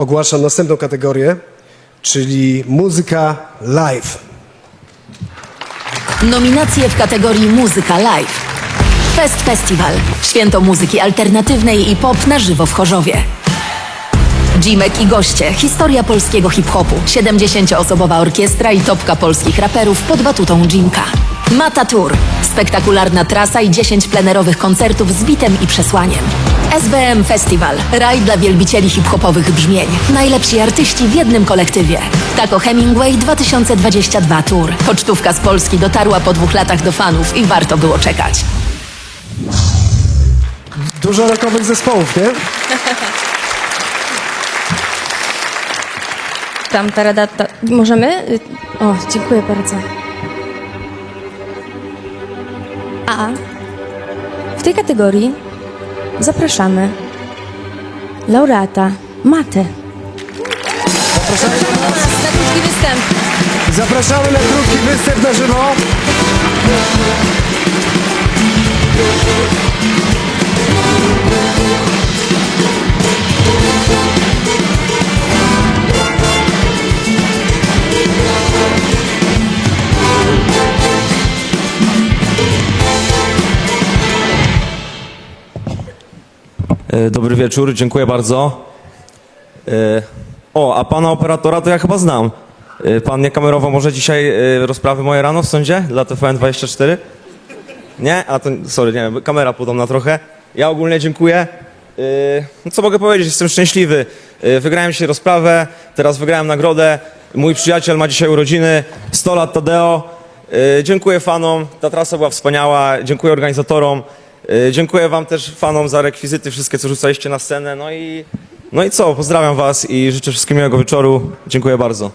Ogłaszam następną kategorię, czyli muzyka live. Nominacje w kategorii Muzyka Live. Fest Festival. Święto muzyki alternatywnej i pop na żywo w Chorzowie. Jimek i goście. Historia polskiego hip-hopu. 70-osobowa orkiestra i topka polskich raperów pod batutą Jimka. Mata Tour. Spektakularna trasa i 10 plenerowych koncertów z bitem i przesłaniem. SBM Festival. Raj dla wielbicieli hip-hopowych brzmień. Najlepsi artyści w jednym kolektywie. Taco Hemingway 2022 Tour. Pocztówka z Polski dotarła po dwóch latach do fanów i warto było czekać. Dużo rockowych zespołów, nie? Tam, tarada, ta. Możemy? O, dziękuję bardzo. A w tej kategorii zapraszamy laureata Matę. Na krótki występ. Zapraszamy na krótki występ na żywo. Dobry wieczór, dziękuję bardzo. E, O, a pana operatora to ja chyba znam. E, Pan nie kamerował może dzisiaj e, rozprawy moje rano w sądzie dla TVN24? Nie? A to, sorry, nie wiem, kamera podobna trochę. Ja ogólnie dziękuję. E, No co mogę powiedzieć, jestem szczęśliwy. E, Wygrałem dzisiaj rozprawę, teraz wygrałem nagrodę. Mój przyjaciel ma dzisiaj urodziny, 100 lat Tadeo. E, Dziękuję fanom, ta trasa była wspaniała, dziękuję organizatorom. E, Dziękuję wam też fanom za rekwizyty, wszystkie co rzucaliście na scenę. No i, no i co, pozdrawiam was i życzę wszystkim miłego wieczoru. Dziękuję bardzo.